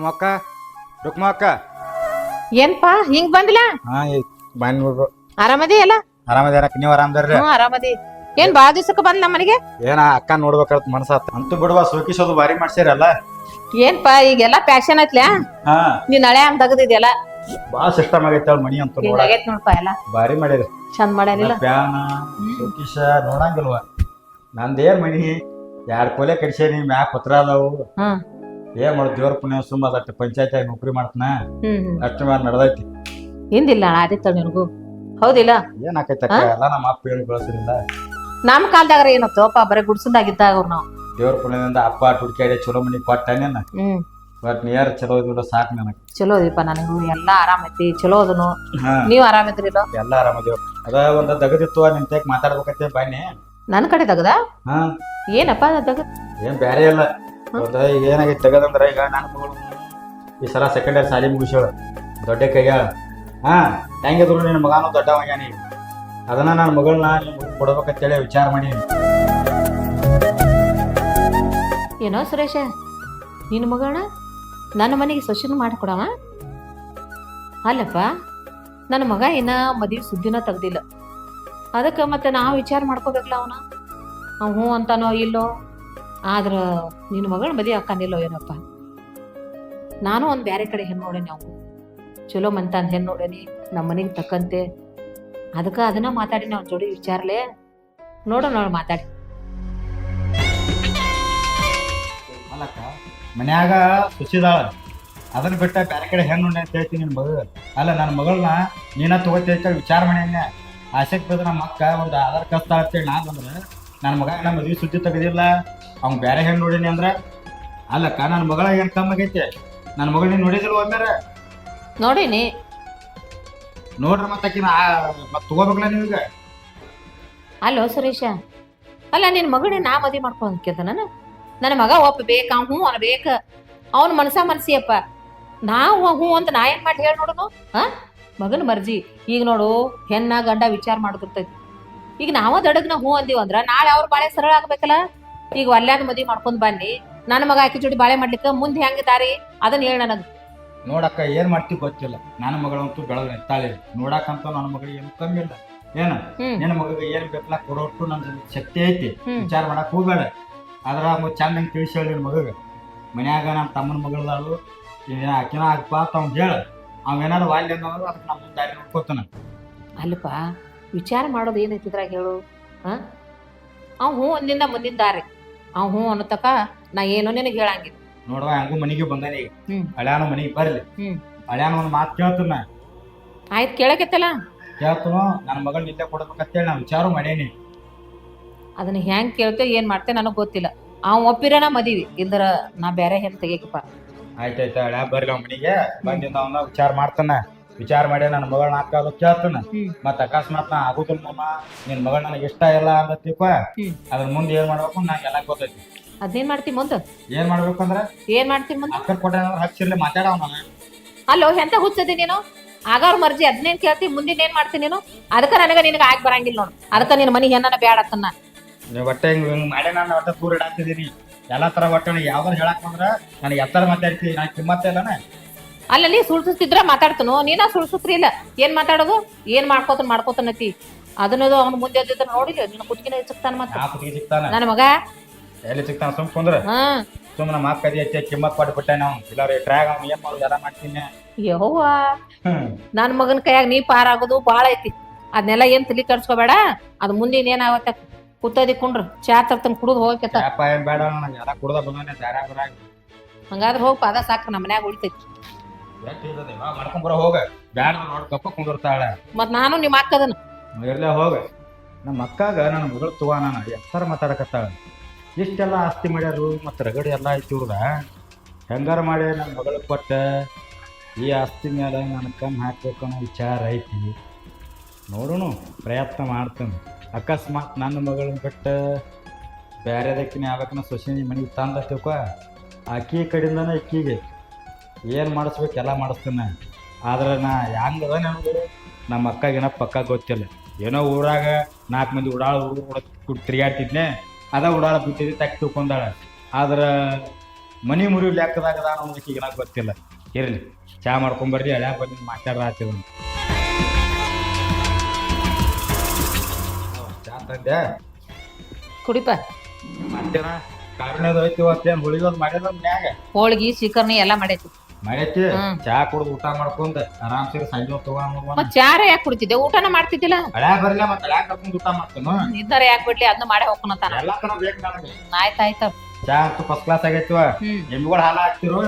ರುಕ್ಮಕ್ಕ ರುಕ್ಮಕ್ಕ. ಅಕ್ಕ ಏನ್ಪಾ ಹಿಂಗ್ ಬಂದಿಲ್ಲ? ಹಾ ಬಂದ್ ಬಿಡ್ರು ಆರಾಮದಿ ಅಲ್ಲ ಆರಾಮದೇನಕ್ಕ ನೀವು ಆರಾಮದಾರ್ರಿ ಹ್ಞೂ ಆರಾಮದಿ. ಏನ್ ಬಾ ದಿವ್ಸಕ್ಕೆ ಬಂದ್ ನಮ್ಮ ಮನೆಗೆ? ಏನ ಅಕ್ಕ ನೋಡ್ಬೇಕಂತ ಮನಸ್ಸಾತ. ಅಂತೂ ಬಿಡುವ ಸೋಕಿಸೋದು ಭಾರಿ ಮಾಡ್ಸಿರಲ್ಲ ಏನ್ಪಾ ಈಗೆಲ್ಲ ಪ್ಯಾಶನ್ ಐತ್ಲ್ಯಾ ಹಾ. ನೀನ್ ಹಳೆ ಹಂಗ್ ತೆಗದಿದ್ಯಲ್ಲ? ಬಾಳ ಸಿಸ್ಟಮ್ ಆಗೈತೆ ಮಣಿ ಮನಿ ಅಂತ ಹಿಂಗ್ ನೋಡ ಆಗೈತ್ ನೋಡ್ಪಾ ಎಲ್ಲ. ಭಾರಿ ಮಾಡಿರಿ ಚಂದ ಮಾಡ್ಯಾರಿಲ್ಲ ಪ್ಯಾನ ಸೋಕಿಶ ನೋಡಂಗಿಲ್ವ? ನಂದೇನ್ ಮನಿ? ಎರಡ್ ಕೊಲೆ ಕಡಿಸೇನಿ ಮ್ಯಾಕ್ ಪತ್ರ ಅದಾವು. ಹ್ಮ್. ಏನ್ ಮಾಡೋದು ದೇವ್ರ ಪುಣ್ಯ ಸುಮ್ಮ ಅದಕ್ಕೆ ಪಂಚಾಯತ್ ನೌಕರಿ ಮಾಡ್ತಾನ? ಅಷ್ಟು ಮಾಡಿ ನಡೆದೈತಿ. ಹಿಂದಿಲ್ಲ ಆದಿತ್ತ ನಿನಗೂ. ಹೌದಿಲ್ಲ? ಏನ್ ಆಕೈತಿ ಅಕ್ಕ? ಎಲ್ಲ ನಮ್ಮ ಅಪ್ಪ ಹೇಳಿ ಬೆಳೆಸಿಲ್ಲ ನಮ್ ಕಾಲ್ದಾಗ್ರ ಏನತ್ತೋಪ ಬರೀ ಗುಡ್ಸದಾಗಿದ್ದಾಗ ಅವ್ರು ನಾವು. ದೇವ್ರ ಪುಣ್ಯದಿಂದ ಅಪ್ಪ ಹುಡುಕಾಡಿ ಚಲೋ ಮನಿ ಕೊಟ್ಟನೇನ ಬಟ್ ನೀರ್ ಚಲೋ ಇದ್ದಿಲ್ಲ ಸಾಕು ನನಗೆ. ಚಲೋ ಇದೀಪ ನನಗೂ ಎಲ್ಲಾ ಆರಾಮೈತಿ ಚಲೋ ಅದನು. ನೀವು ಆರಾಮಿದ್ರಿಲ್ಲ ಎಲ್ಲ ಆರಾಮದೇವ್ ಅದ ಒಂದ ದಗದಿತ್ತು ನಿನ್ ತೇಕ್ ಮಾತಾಡ್ಬೇಕಂತೆ ಬನ್ನಿ ನನ್ನ ಕಡೆ ತಗದ ಹಾ. ಏನಪ್ಪ ಅದ್ ತಗದ್ ಏನ್ ಬ್ಯಾರೆ ಇಲ್ಲ. ಒಂದ ಈಗ ಏನಾಗೈತೆ ಈಗ ನನ್ನ ಮಗಳು ಈ ಸಲ ಸೆಕೆಂಡ್ ಇಯರ್ ಸಾಲಿ ಮುಗಿಸ್ಯಾಳ ದೊಡ್ಡ ಕೈಯ. ಹಾ ಹೆಂಗಿದ್ರು ನಿನ್ನ ಮಗನೂ ದೊಡ್ಡವಾಗ್ಯಾನಿ ಅದನ್ನ ನನ್ನ ಮಗಳನ್ನ ನಿಮ್ಗೆ ಕೊಡ್ಬೇಕಂತೇಳಿ ವಿಚಾರ ಮಾಡಿ ಏನೋ ಸುರೇಶ, ನಿನ್ನ ಮಗಳ ನನ್ನ ಮನೆಗೆ ಸೊಸಿನ ಮಾಡಿಕೊಡವ? ಅಲ್ಲಪ್ಪ, ನನ್ನ ಮಗ ಏನ ಮದುವೆ ಸುದ್ದಿನ ತೆಗ್ದಿಲ್ಲ. ಅದಕ್ಕೆ ಮತ್ತೆ ನಾವು ವಿಚಾರ ಮಾಡ್ಕೋಬೇಕಲ್ಲ ಅವನ? ಅವ್ ಹ್ಞೂ ಅಂತಾನೋ ಇಲ್ಲೋ? ಆದ್ರ ನಿನ್ನ ಮಗಳ ಮದಿ ಹಾಕಂದಿಲ್ಲೋ ಏನಪ್ಪ? ನಾನು ಒಂದು ಬೇರೆ ಕಡೆ ಹೆಣ್ಣು ನೋಡೇನಿ ಅವನು. ಚಲೋ ಅಂತ ಹೆಣ್ಣು ನೋಡೇನಿ ನಮ್ಮ ಮನೆಗೆ ತಕ್ಕಂತೆ. ಅದಕ್ಕೆ ಅದನ್ನ ಮಾತಾಡಿ ನಾವು ಜೋಡಿ ವಿಚಾರಲೆ. ನೋಡಿ ಮಾತಾಡಿ. ಅಲ್ಲಕ್ಕ ಮನ್ಯಾಗ ಸುಚಿದಾಳ ಅದನ್ನ ಬಿಟ್ಟ ಬೇರೆ ಕಡೆ ಹೆಣ್ಣು ನೋಡಿ ಅಂತ ಹೇಳ್ತೀನಿ ನಿನ್ನ ಮಗಳು ಅಲ್ಲ ನನ್ನ ಮಗಳನ್ನ ನೀನ ತಗೋತೈತ ವಿಚಾರ ಮಾಡ್ಯಾನ ಆಸಕ್ತಿ ಬಂದ್ರೆ ನಮ್ಮ ಅಕ್ಕ ಒಂದು ಆಧಾರ್ ಕಷ್ಟ ಅಂತೇಳಿ ನಾ ಬಂದ್ರೆ ನನ್ನ ಮಗ ನಮ್ಮ ಮದುವೆ ಸುದ್ದಿ ತೆಗೆದಿಲ್ಲ ಅವ್ನು ಬೇರೆ ಹೆಣ್ಣು ನೋಡೀನಿ ಅಂದ್ರ ಅಲ್ಲಕ್ಕ ನನ್ನ ಮಗಳ ಏನ್ ಕಮ್ಮಿ ಆಗೈತೆ. ನನ್ನ ಮಗಳ ನೀನ್ ನೋಡಿದಿಲ್ಲ ಒಮ್ಮೆರ? ನೋಡೀನಿ. ನೋಡ್ರಿ ಮತ್ತಾಕಿನ ಮತ್ತೆ ತಗೋಬೇಕಲ್ಲ ನೀವೀಗ ಅಲ್ಲೋ ಸುರೇಶ ಅಲ್ಲ ನಿನ್ನ ಮಗಳನ್ನ ನಾ ಮದುವೆ ಮಾಡ್ಕೊಂಡ್ ನಾನು. ನನ್ನ ಮಗ ಒಪ್ಪ ಬೇಕ ಹ್ಞೂ ಬೇಕ ಅವನ ಮನಸ ಮನಸಿಯಪ್ಪ ನಾವು ಹ್ಞೂ ಅಂತ ನಾ ಏನ್ ಮಾಡಿ ಹೇಳಿ ನೋಡುನು? ಹ? ಮಗನ ಮರ್ಜಿ. ಈಗ ನೋಡು ಹೆಣ್ಣ ಗಂಡ ವಿಚಾರ ಮಾಡಿದಿರ್ತೈತಿ ಈಗ ನಾವ ದಡಗ್ನ ಹೂ ಅಂದೀವಿ ಅಂದ್ರ ನಾಳೆ ಅವ್ರ ಬಾಳೆ ಸರಳ ಆಗ್ಬೇಕಲ್ಲ? ಈಗ ಒಲ್ಯಾದ ಮದ್ವಿ ಮಾಡ್ಕೊಂಡ್ ಬನ್ನಿ. ನನ್ನ ಮಗ ಆಕಿ ಜೋಡಿ ಬಾಳೆ ಮಾಡ್ಲಿಕ್ಕೆ ಮುಂದೆ ಹೆಂಗ್ ದಾರಿ ಅದನ್ನ ಹೇಳ ನನಗ. ನೋಡಕ್ಕ ಏನ್ ಮಾಡ್ತಿ ಗೊತ್ತಿಲ್ಲ. ನನ್ನ ಮಗಳಂತೂ ಬೆಳಗ್ಗೆ ತಾಳಿ ನೋಡಕ್ಕಂತ ನನ್ನ ಮಗಳಿಗೆ ಏನು ಕಮ್ಮಿ ಇಲ್ಲ. ಏನ? ಹ್ಮ್. ನಿನ್ನ ಮಗಳಿಗೆ ಏನ್ ಬೇಕಲ್ಲ ಕೊಡೋಟ್ಟು ನನ್ನ ಶಕ್ತಿ ಐತಿ. ಹ್ಮ್. ವಿಚಾರ ಮಾಡಕ್ ಹೋಗ್ಬೇಡ. ಅದ್ರ ಚಂದ ತಿಳಿಸಿ ಹೇಳಿ ಮಗಗ? ಮನ್ಯಾಗ ನಮ್ಮ ತಮ್ಮನ ಮಗಳದಾಳು. ಆಕಿನ ಆಗ್ಪಾ ಅಂತ ಅವ್ನ್ ಹೇಳ. ಅವ್ ಏನಾರು ವಾಲ್ಯ ಅದಕ್ಕೆ ನಮ್ಮ ದಾರಿ ನೋಡ್ಕೋತಾನ. ಅಲ್ಲಪ್ಪ ವಿಚಾರ ಮಾಡೋದು ಏನೈತಿ ಇದ್ರಾಗ ಹೇಳು ಹಾ? ಅವ್ ಹ್ಞೂ ಅಂದಿಂದ ಬಂದಿದ್ದಾರೆ ದಾರಿ ಅವ್ ಹ್ಞೂ ಅನ್ನತಕ ನಾ ಏನೋ ನಿನಗೆ ಹೇಳಂಗಿಲ್ಲ. ನೋಡುವ ಹಂಗೂ ಮನೆಗೆ ಬಂದಾನೆ ಈಗ. ಹ್ಮ್. ಹಳ್ಯಾನ ಮನೆಗೆ ಬರ್ಲಿ. ಹ್ಮ್. ಹಳ್ಯಾನ ಒಂದು ಮಾತು ಕೇಳ್ತಾನ ಆಯ್ತು ಕೇಳಕತ್ತಲ್ಲ? ಕೇಳ್ತಾನೋ ನನ್ನ ಮಗಳ್ ನಿದ್ದೆ ಕೊಡ್ಬೇಕಂತೇಳಿ ನಾನು ವಿಚಾರ ಮಾಡೇನಿ. ಅದನ್ನ ಹೆಂಗ್ ಕೇಳ್ತೇವೆ ಏನ್ ಮಾಡ್ತೇವೆ ನನಗೆ ಗೊತ್ತಿಲ್ಲ. ಅವ್ ಒಪ್ಪಿರನ ಮದಿವಿ ಇಲ್ದರ ನಾ ಬೇರೆ ಹೆಂಗ್ ತೆಗಿಯಕಪ್ಪ. ಆಯ್ತಾಯ್ತ ಹಳ್ಯಾ ಬರ್ಲಿ ಅವ್ನ ಮನೆಗೆ. ಬಂದಿಂದ ಅವನ ವಿಚಾರ ಮಾಡ್ತಾನ ವಿಚಾರ ಮಾಡಿ ನನ್ನ ಮಗಳನ್ನ ಹಾಕೋದು ಕೇಳ್ತಾನ. ಮತ್ತೆ ಅಕಸ್ಮಾತ್ ನಾ ಆಗುದಿಲ್ಲ ಮಮ್ಮ ನಿನ್ ಮಗಳ ನನಗೆ ಇಷ್ಟ ಇಲ್ಲ ಅಂತ ಹ್ಮ್. ಅದ್ರ ಮುಂದೆ ಏನ್ ಮಾಡ್ಬೇಕು ನಂಗೆ ಎಲ್ಲ ಗೊತ್ತೈತಿ. ಅದೇನ್ ಮಾಡ್ತಿ ಮುಂದ? ಏನ್ ಅಂದ್ರೆ? ಏನ್ ಮಾಡ್ತಿ ಮುಂದ? ಅಕ್ಕರ್ ಕೊಟ್ಟ ಹಚ್ಚಿರ್ಲಿ ಮಾತಾಡವ ನಾನು ಅಲ್ಲೋ ಎಂತ ಹುಚ್ಚದಿ ನೀನು? ಆಗಾರ ಮರ್ಜಿ ಅದನ್ನೇನ್ ಕೇಳ್ತಿ ಮುಂದಿನ ಏನ್ ಮಾಡ್ತಿ ನೀನು? ಅದಕ್ಕ ನನಗ ನಿನಗ ಆಗಿ ಬರಂಗಿಲ್ಲ ನೋಡು. ಅದಕ್ಕ ನಿನ್ ಮನಿ ಏನನ ಬ್ಯಾಡ ಅತ್ತನ್ನ. ನೀವು ಹೊಟ್ಟೆ ಹಿಂಗ್ ಹಿಂಗ್ ಮಾಡಿ ನಾನು ಒಟ್ಟ ದೂರ ಇಡಾಕ್ತಿದೀನಿ ಎಲ್ಲಾ ತರ ಒಟ್ಟ ಯಾವ್ದಾರು ಹೇಳಕ್ ಬಂದ್ರ ನನಗೆ ಎತ್ತರ ಮಾತಾಡ್ತೀನಿ ನಾನು ಕಿಮ್ಮತ್ತ ಇಲ್ಲನ? ಅಲ್ಲಲ್ಲಿ ಸುಳ್ಸುತ್ತಿದ್ರ ಮಾತಾಡ್ತನು. ನೀನ ಸುಳ್ಸುತ್ರಿ ಇಲ್ಲ ಏನ್ ಮಾತಾಡೋದು? ಏನ್ ಮಾಡ್ಕೋತ ಮಾಡ್ಕೋತನತಿ? ಅದನ್ನದು ಅವನ ಮುಂದೆ ಎದ್ದಿದ್ರ ನೋಡಿಲ್ಲ ನಿನ್ನ ಕುಟ್ಕಿನ ಸಿಗ್ತಾನ ಮತ್ತ? ಸಿಗ್ತಾನ. ನನ್ನ ಮಗ? ಎಲ್ಲಿ ಸಿಗ್ತಾನ? ಸುಮ್ ಕುಂದ್ರ. ಹಾ. ಸುಮ್ಮನೆ ನಮ್ಮ ಅಕ್ಕದಿ ಹೆಚ್ಚೆ ಕಿಮ್ಮತ್ ಕೊಟ್ಟು ಬಿಟ್ಟೆ ನಾವು. ಇಲ್ಲಾರ ಟ್ರ್ಯಾಗ್ ಅವ್ನು ಏನ್ ಮಾಡೋದು? ಎಲ್ಲ ಮಾಡ್ತೀನಿ ಯವ್ವ ಹ್ಮ್. ನನ್ನ ಮಗನ ಕೈಯಾಗ ನೀ ಪಾರಾಗೋದು ಬಾಳ ಐತಿ. ಅದನ್ನೆಲ್ಲ ಏನ್ ತಲಿ ಕರ್ಸ್ಕೋಬೇಡ ಅದ್ ಮುಂದಿನ ಏನಾಗತ್ತ? ಕುತ್ತದಿ ಕುಂಡ್ರ. ಚಾ ತರ್ತಂಗ್ ಕುಡುದು ಹೋಗತ್ತ ಯಾಪ ಏನ್ ಬೇಡ ನನಗೆ. ಎಲ್ಲ ಕುಡ್ದ ದಾರ್ಯಾಗ ಬರಾಗ ಹಂಗಾದ್ರೆ ಹೋಗ್ ಪಾದ ಸಾಕು. ನಮ್ಮ ಮನ್ಯಾಗ ಉಳಿತೈತಿ. ಎಷ್ಟು ಇರ್ತದೆ ಇವಾಗ ಮಾಡ್ಕೊಂಡ್ ಬರೋ ಹೋಗ. ಬ್ಯಾಡ ನೋಡಿ ಕಪ್ಪ ಕುಂದಿರ್ತಾಳೆ. ಮತ್ ನಾನು ನಿಮ್ಮ ಅಕ್ಕದನ? ಇರ್ಲೇ ಹೋಗ. ನಮ್ಮ ಅಕ್ಕಾಗ ನನ್ನ ಮಗಳು ತಗೋ ನಾನು ಎತ್ತರ ಮಾತಾಡಕತ್ತಾಳ. ಇಷ್ಟೆಲ್ಲ ಆಸ್ತಿ ಮಾಡ್ಯಾರು ಮತ್ತು ರಗಡಿ ಎಲ್ಲ ಐತಿ ಇವ್ರದ ಹೆಂಗಾರ ಮಾಡಿ ನನ್ನ ಮಗಳಿಗೆ ಕೊಟ್ಟ? ಈ ಆಸ್ತಿ ಮೇಲೆ ನನ್ನ ಕಣ್ಣು ಹಾಕ್ಬೇಕು ಅನ್ನೋ ವಿಚಾರ ಐತಿ. ನೋಡೋಣ ಪ್ರಯತ್ನ ಮಾಡ್ತೇನೆ. ಅಕಸ್ಮಾತ್ ನನ್ನ ಮಗಳನ್ನ ಬಿಟ್ಟು ಬೇರೆದಕ್ಕಿನ ಯಾವಕ್ಕನ ಸೊಸಿನಿ ಮನೆಗೆ ತಂದ ತಿಳ್ಕೊ ಆಕಿ ಕಡೆಯಿಂದನೇ ಇಕ್ಕಿಗೆ ಏನು ಮಾಡಿಸ್ಬೇಕು ಎಲ್ಲ ಮಾಡಿಸ್ತೇನೆ. ಆದ್ರೆ ನಾ ಹೆಂಗದ ನನಗೆ ನಮ್ಮ ಅಕ್ಕಗಿನ ಪಕ್ಕ ಗೊತ್ತಿಲ್ಲ. ಏನೋ ಊರಾಗ ನಾಲ್ಕು ಮಂದಿ ಉಡಾಳ ಹುಡುಗರು ಕೂಡ ತಿರುಗಾಡ್ತಿದ್ನೆ. ಅದ ಉಡಾಳ ಬಿಟ್ಟಿದ್ದೆ ತಕ್ಕ ತಿಳ್ಕೊಂಡಾಳ. ಆದ್ರೆ ಮನಿ ಮುರಿ ಲೆಕ್ಕದಾಗ ಅನ್ನೋದಕ್ಕೆ ಈಗ ನಂಗೆ ಗೊತ್ತಿಲ್ಲ. ಇರಲಿ ಚಾ ಮಾಡ್ಕೊಂಬರ್ರಿ ಹಳ್ಯಾಗ ಬಂದು ಮಾತಾಡ್ರಾತಿವ್ ಚಾ ತಂದೆ ಕುಡಿಪ. ಮತ್ತೇನ ಕಾರಣದ ಹೋಯ್ತು ಅಂತೇನು ಹುಳಿದೊಂದು ಮಾಡ್ಯದ ಮನ್ಯಾಗ? ಹೋಳ್ಗಿ ಶಿಕರ್ಣಿ ಎಲ್ಲ ಮಾಡೈತಿ. ಮಾಡೈತಿ. ಚಾ ಕುಡ್ದು ಊಟ ಮಾಡ್ಕೊಂಡ್ ಆರಾಮ್ಸೆ ಸಂಜೆ ಹೊತ್ತು ತಗೊಂಡ್ ಮತ್ ಚಾರ ಯಾಕೆ ಕುಡಿತಿದ್ದೆ? ಊಟನ ಮಾಡ್ತಿದ್ದಿಲ್ಲ? ಹಳ್ಯಾಗ ಬರ್ಲಿ ಮತ್ತೆ ಹಳ್ಯಾಗ ಕರ್ಕೊಂಡ್ ಊಟ ಮಾಡ್ತಾನು. ಇದ್ದಾರೆ ಯಾಕೆ ಬಿಡ್ಲಿ? ಅದನ್ನ ಮಾಡೇ ಹೋಗ್ಕೊನತಾನ ಎಲ್ಲ ತರ ಬೇಕ್ ನನಗೆ. ಆಯ್ತಾಯ್ತ. ಚಾ ಅಂತೂ ಫಸ್ಟ್ ಕ್ಲಾಸ್ ಆಗೈತಿವ. ಎಮ್ಮಿಗಳು ಹಾಲು ಹಾಕ್ತಿರೋ?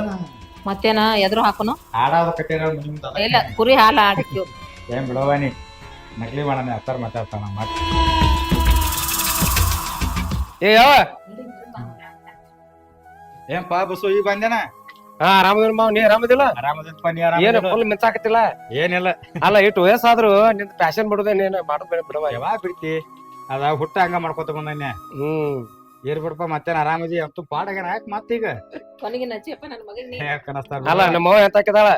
ಮತ್ತೇನ? ಎದ್ರು ಹಾಕೋನು? ಆಡಾದ ಕಟ್ಟಿರೋ ಇಲ್ಲ ಕುರಿ ಹಾಲ ಆಡಿಕ್ಯೂ ಏನ್ ಬಿಡವಾನಿ ನಕಲಿ ಮಾಡೋಣ ಅತ್ತಾರ ಮಾತಾಡ್ತಾನ ಮತ್ತೆ ಏ ಯಾವ? ಏನ್ ಪಾ ಬಸ್ಸು ಈಗ ಬಂದೇನ? ಹಾ ಮಾವ್? ನೀ ಆರಾಮದಿಲ್ಲ? ಆರಾಮದಪ್ಪ ನೀ ಏನ್ ಏನು ಫುಲ್ ಮಿಂಚಾಕತ್ತಿಲ್ಲ? ಏನಿಲ್ಲ. ಅಲ್ಲ ಇಟ್ಟು ವಯಸ್ಸಾದ್ರು ನಿಂದ ಫ್ಯಾಷನ್ ಬಿಡುದೇ ನೀನು? ಮಾಡೋದ್ ಬೇಡ ಬಿಡವ ಯಾವಾಗ ಬಿಡ್ತಿ. ಅದ ಹುಟ್ಟ ಹಂಗ ಮಾಡ್ಕೊತ ಬಂದಾನೆ ಹ್ಮ್. ಏರ್ ಬಿಡಪ್ಪ ಮತ್ತೇನ್ ಆರಾಮದಿ? ಅಂತೂ ಪಾಡಗನ ಯಾಕೆ ಮತ್ತೀಗ. ಕೊನೆಗೆ ನಚ್ಚಿಯಪ್ಪ ನನ್ನ ಮಗನ್ ಕನಸ್ತಾರ ಅಲ್ಲ ನಮ್ಮ ಅವ್ವ ಎಂತ ಹಾಕಿದಾಳ?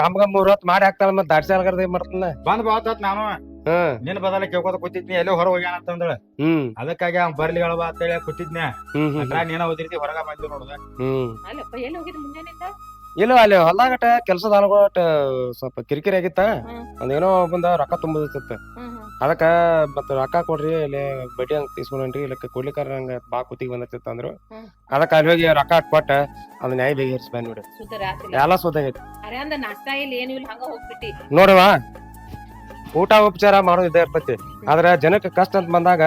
ಕಾಮ್ಗ ಮೂರ್ ಹೊತ್ತು ಮಾಡಿ ಹಾಕ್ತಾಳ ಮತ್ತೆ ದಾಡ್ಸಿ ಅಲ್ಗರ್ದ ಮಾಡ್ತಾನ. ಬಂದ್ ಬಾತ್ ನಾನು. ನಿನ್ ಬದಲ ಕೇಳ್ಕೊತ ಕೂತಿದ್ನಿ ಎಲ್ಲೋ ಹೊರ ಹೋಗ್ಯಾನ ಅಂತಂದ್ರೆ ಹ್ಮ್. ಅದಕ್ಕಾಗಿ ಅವ್ನ್ ಬರ್ಲಿ ಹೇಳಬಾ ಅಂತೇಳಿ ಕೂತಿದ್ನ್ಯಾ ಕೂತಿದ್ನೆ ನೀನ ಓದಿರ್ತಿ ಹೊರಗ ಬಂದಿ ನೋಡುದ ಎಲ್ಲಿ ಇಲ್ಲ ಅಲ್ಲಿ ಹೊಲಾಗಟ್ಟ ಕೆಲ್ಸದ ಆಳುಗಳಟ ಸ್ವಲ್ಪ ಕಿರಿಕಿರಿ ಆಗಿತ್ತ. ಅದೇನೋ ಬಂದ ರೊಕ್ಕ ತುಂಬದಿತ್ತ ಅದಕ್ಕ ಮತ್ತ ರೊಕ್ಕ ಕೊಡ್ರಿ ಇಲ್ಲಿ ಬಡ್ಡಿ ಹಂಗ ತೀಸ್ಕೊಂಡ್ರಿ ಇಲ್ಲ ಕೊಡ್ಲಿಕ್ಕಾರ ಹಂಗ ಬಾ ಕೂತಿಗೆ ಬಂದಿತ್ತ ಅಂದ್ರು. ಅದಕ್ಕ ಅಲ್ಲಿ ಹೋಗಿ ರೊಕ್ಕ ಕೊಟ್ಟ ಅದ್ ನ್ಯಾಯ ಬೇಗ ಹರಿಸ್ಬೇಕು ನೋಡಿ ಎಲ್ಲ ಸುದ್ದಾಗೈತಿ ಐತಿ ಅಂದ ನಾಷ್ಟಾ ಇಲ್ಲಿ ಏನು ಇಲ್ಲ ಹಂಗ ಹೋಗ್ಬಿಟ್ಟಿ. ನೋಡುವ. ಊಟ ಉಪಚಾರ ಮಾಡೋದು ಇದೇ ಇರ್ತೈತಿ. ಆದ್ರೆ ಜನಕ್ಕೆ ಕಷ್ಟ ಅಂತ ಬಂದಾಗ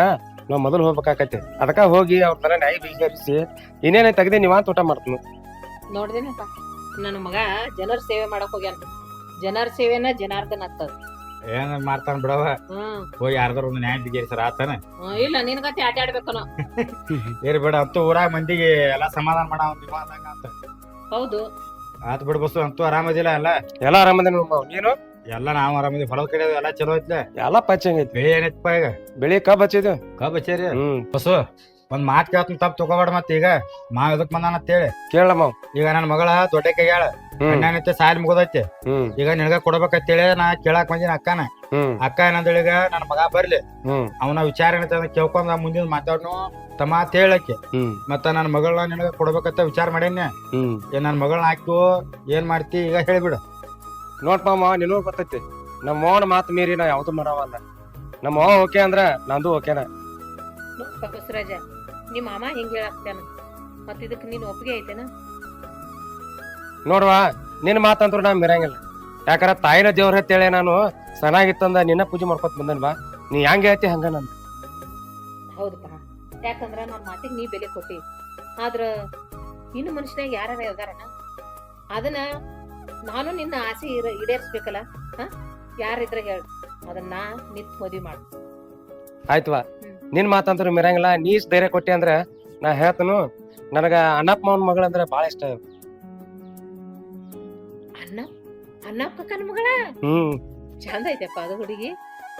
ನಾವ್ ಮೊದಲು ಹೋಗ್ಬೇಕಾಕತಿ. ಅದಕ್ಕ ಹೋಗಿ ಅವ್ರ ತರ ನ್ಯಾಯ ಬೀಗರಿಸಿ ಇನ್ನೇನೇ ತೆಗ್ದಿ ನೀವಂತ ಊಟ ಮಾಡ್ತೀನಿ. ನೋಡ್ದೇನಪ್ಪ ನನ್ನ ಮಗ ಜನರ ಸೇವೆ ಮಾಡಕ್ ಹೋಗ್ಯಾನ ಜನರ ಸೇವೆನ ಜನಾರ್ದನ್ ಆಗ್ತದ ಏನ್ ಮಾಡ್ತಾನ ಬಿಡವ? ಹ್ಮ್ ಹೋಗಿ ಯಾರ್ದಾರ ಒಂದು ನ್ಯಾಯ ಬಿಗೇರಿಸರ ಆತನ? ಹ್ಮ್, ಇಲ್ಲ ನಿನ್ಗತಿ ಆಟ ಆಡ್ಬೇಕನ ಏರ್ ಬೇಡ ಅಂತೂ ಊರಾಗ ಮಂದಿಗೆ ಎಲ್ಲಾ ಸಮಾಧಾನ ಮಾಡ ಅಂತ. ಹೌದು. ಆತ್ ಬಿಡ್ ಬಸ್ಸು ಅಂತೂ ಆರಾಮದಿಲ್ಲ ಅಲ್ಲ? ಎಲ್ಲ ಆರಾಮದ ನೀನು? ಎಲ್ಲ ನಾವು ಆರಾಮದಿ ಹೊಲದ ಕಡೆ ಎಲ್ಲ ಚಲೋ ಐತ್ಲೆ? ಎಲ್ಲ ಪಚ್ಚಂಗೈತಿ ಬೆಳಿ ಏನೈತಪ್ಪ ಈಗ? ಬೆಳಿ ಕಬ್ಬ್ ಹಚ್ಚಿದ್ವಿ. ಕಬ್ ಹಚ್ಚೇರಿ ಹ್ಮ್. ಬಸ್ಸು ಒಂದ್ ಮಾತ್ ಕೇಳ್ತೀನಿ ತಪ್ಪ ತಗೋಬೇಡ ಮತ್ತೆ ಈಗ. ಮಾವ್ ಎದಕ್ ಬಂದಾನ ಅಂತೇಳಿ ಕೇಳಮ್ಮ ಈಗ ನನ್ನ ಮಗಳ ದೊಡ್ಡ ಕೈಯಾಳ ಅಣ್ಣನೈತೆ ಸಾಲಿ ಮುಗ್ದೈತಿ. ಈಗ ನಿನಗ ಕೊಡ್ಬೇಕಂತೇಳಿ ನಾ ಕೇಳಾಕ್ ಬಂದಿನ ಅಕ್ಕನ. ಅಕ್ಕ ಏನಂದೇಳಿ ಈಗ ನನ್ನ ಮಗ ಬರ್ಲಿ. ಅವನ ವಿಚಾರ ಏನೈತೆ ಅದನ್ನ ಕೇಳ್ಕೊಂಡ ಮುಂದಿನ ಮಾತಾಡ್ನು ತಮ್ಮ ಅಂತ ಹೇಳಕ್ಕೆ. ಮತ್ತ ನನ್ನ ಮಗಳನ್ನ ನಿನಗ ಕೊಡ್ಬೇಕಂತ ವಿಚಾರ ಮಾಡೇನಿ ಏನ್ ಏ ನನ್ನ ಮಗಳನ್ನ ಆಯ್ತು ಏನ್ ಮಾಡ್ತಿ? ಈಗ ಹೇಳ್ಬಿಡು. ನೋಡ್ಪ ಮಾವ ನಿನಗೂ ಗೊತ್ತೈತಿ. ನಮ್ಮ ಮೋನ ಮಾತು ಮೀರಿ ನಾ ಯಾವ್ದು ಮಾಡವಲ್ಲ ನಮ್ಮ ಓಕೆ ಅಂದ್ರ ನಂದು ಓಕೆನ. ನೋಡ್ಪ ಬಸವರಾಜ ನಿಮ್ಮ ಮಾಮ ಹಿಂಗ್ ಹೇಳಾಕ್ತಾನ ಮತ್ ಇದಕ್ ನೀನ್ ಒಪ್ಪಿಗೆ ಐತೆನ? ನೋಡ್ವಾ ನಿನ್ನ ಮಾತಂದ್ರು ನಾ ಮಿರಂಗಿಲ್ಲ. ಯಾಕಂದ್ರ ತಾಯಿನ ದೇವ್ರ ಅಂತೇಳಿ ನಾನು ಚೆನ್ನಾಗಿತ್ತಂದ ನಿನ್ನ ಪೂಜೆ ಮಾಡ್ಕೊತ ಬಂದನ್ ಬಾ. ನೀ ಹೆಂಗ್ ಹೇಳ್ತಿ ಹಂಗ ನಂದು. ಹೌದಪ್ಪ. ಯಾಕಂದ್ರ ನನ್ನ ಮಾತಿಗೆ ನೀ ಬೆಲೆ ಕೊಟ್ಟಿ. ಆದ್ರ ಇನ್ನು ಮನುಷ್ಯನಾಗ ಯಾರ ಇದಾರನ? ಅದನ್ನ ನಾನು ನಿನ್ನ ಆಸೆ ಇರ ಈಡೇರಿಸ್ಬೇಕಲ್ಲ ಯಾರಿದ್ರೆ ಯಾರಿದ್ರ ಹೇಳ. ಅದನ್ನ ನಿತ್ ಮದ್ವಿ ಮಾಡು. ಆಯ್ತವಾ ನಿನ್ ಮಾತಂದ್ರೆ ಮಿರಂಗಿಲ್ಲ. ನೀಸ್ ಇಷ್ಟ್ ಧೈರ್ಯ ಕೊಟ್ಟಿ ಅಂದ್ರೆ ನಾ ಹೇಳ್ತನು ನನಗ ಅಣ್ಣಪ್ಪ ಮಾವನ್ ಮಗಳಂದ್ರ ಬಾಳ ಇಷ್ಟ. ಅಣ್ಣ ಅಣ್ಣಪ್ಪ ಕಕ್ಕನ ಮಗಳ? ಹ್ಮ್. ಚಂದ ಐತೆಪ್ಪ ಅದು ಹುಡುಗಿ.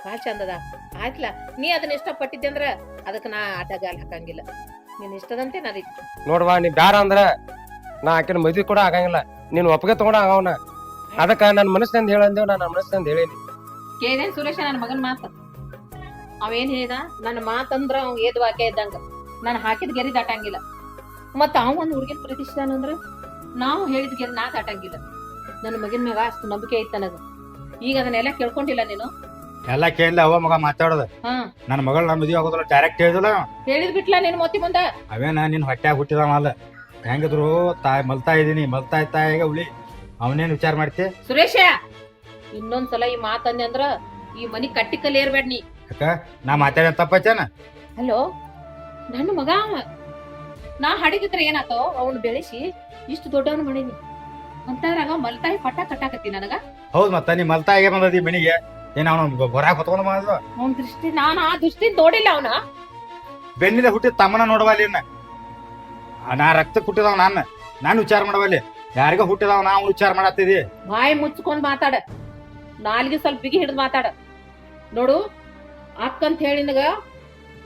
ಭಾಳ ಚಂದದ. ಆಯ್ತಲ್ಲ ನೀ ಅದನ್ನ ಇಷ್ಟಪಟ್ಟಿದ್ದೆ ಅಂದ್ರ ಅದಕ್ಕೆ ನಾ ಅಡ್ಡಗಾಲ್ ಹಾಕಂಗಿಲ್ಲ. ನೀನ್ ಇಷ್ಟದಂತೆ ನಾನು ನೋಡ್ವಾ ನೀ ಬ್ಯಾರ ಅಂದ್ರ ನಾ ಆಕಿನ ಮದ್ವಿ ಕೂಡ ಆಗಂಗಿಲ್ಲ. ನೀನ್ ಒಪ್ಪಿಗೆ ತಗೊಂಡ ಅವನ ಅದಕ್ಕ ನನ್ನ ಮನಸ್ಸಿನಿಂದ ಹೇಳಂದೇವ್ ನಾನು ನನ್ನ ಮನಸ್ಸಿನಿಂದ ಹೇಳೇನಿ. ಕೇಳಿದೇನ್ ಸುರೇಶ ನನ್ನ ಮಗನ ಮಾತು? ಅವೇನ್ ಹೇಳಿದ? ನನ್ನ ಮಾತಂದ್ರ ಅವ್ ಏದ್ ವಾಕ್ಯ ಇದ್ದಂಗ. ನಾನು ಹಾಕಿದ ಗೆರಿ ದಾಟಂಗಿಲ್ಲ. ಮತ್ತ ಅವ ಒಂದ್ ಹುಡುಗಿನ ಪ್ರತಿಷ್ಠಾನಂದ್ರ ನಾವು ಹೇಳಿದ ಗೆರಿ ನಾ ದಾಟಂಗಿಲ್ಲ. ನನ್ನ ಮಗನ ಮ್ಯಾಗ ಅಷ್ಟು ನಂಬಿಕೆ ಐತ್ ನನಗ. ಈಗ ಅದನ್ನೆಲ್ಲ ಕೇಳ್ಕೊಂಡಿಲ್ಲ ನೀನು? ಎಲ್ಲ ಕೇಳಿಲ್ಲ ಅವ ಮಗ ಮಾತಾಡೋದ. ಹಾ. ನನ್ನ ಮಗಳ ನಮ್ಮ ಮದುವೆ ಆಗೋದಿಲ್ಲ ಡೈರೆಕ್ಟ್ ಹೇಳಿದಿಲ್ಲ. ಹೇಳಿದ್ ಬಿಟ್ಲ ನೀನ್ ಮೊತ್ತಿ ಮುಂದ? ಅವೇನ ನಿನ್ ಹೊಟ್ಟೆ ಹುಟ್ಟಿದವ ಅಲ್ಲ ಹೆಂಗಿದ್ರು ತಾಯಿ ಮಲ್ತಾ ಇದ್ದೀನಿ ಮಲ್ತಾ ತಾಯಿಗ ಉಳಿ ಅವನೇನ್ ವಿಚಾರ ಮಾಡ್ತಿ? ಸುರೇಶ ಇನ್ನೊಂದ್ಸಲ ಈ ಮಾತಂದೆ ಅಂದ್ರ ಈ ಮನಿ ಕಟ್ಟಿ ಕಲ್ಲಿ ಏರ್ಬೇಡ ನೀ. ಅಕ್ಕ ನಾ ಮಾತಾಡ ತಪ್ಪಚ್ಚನ ಹಲೋ ನನ್ನ ಮಗ ಅವ. ನಾ ಹಡಗಿದ್ರೆ ಏನಾತೋ ಅವ್ನ ಬೆಳೆಸಿ ಇಷ್ಟು ದೊಡ್ಡವನ್ ಮಾಡೀನಿ. ಅಂತಾರಾಗ ಮಲ್ತಾಯಿ ಪಟ್ಟ ಕಟ್ಟಾಕತ್ತಿ ನನಗ. ಹೌದ್ ಮತ್ತ ನೀ ಮಲ್ತಾಯಿಗೆ ಬಂದದಿ ಮನಿಗೆ? ಏನ ಅವನ ಹೊರಾಗ ಹೊತ್ಕೊಂಡ್ ಬಂದ ಅವ್ನ ದೃಷ್ಟಿ ನಾನು ಆ ದೃಷ್ಟಿ ನೋಡಿಲ್ಲ ಅವನ. ಬೆನ್ನಿದ ಹುಟ್ಟಿದ ತಮ್ಮನ ನೋಡವಾಲಿ ಇನ್ನ ನಾ ರಕ್ತ ಹುಟ್ಟಿದವ ನಾನು. ನಾನು ವಿಚಾರ ಮಾಡವಲ್ಲಿ ಯಾರಿಗ ಹುಟ್ಟಿದವ ನಾವು ವಿಚಾರ ಮಾಡತ್ತಿದಿ ಬಾಯಿ ಮುಚ್ಕೊಂಡ್ ಮಾತಾಡ. ನಾಲ್ಗೆ ಸ್ವಲ್ಪ ಬಿಗಿ ಹಿಡಿದು ಮಾತಾಡ. ನೋಡು ಅಕ್ಕಂತ ಹೇಳಿ ನಿನಗ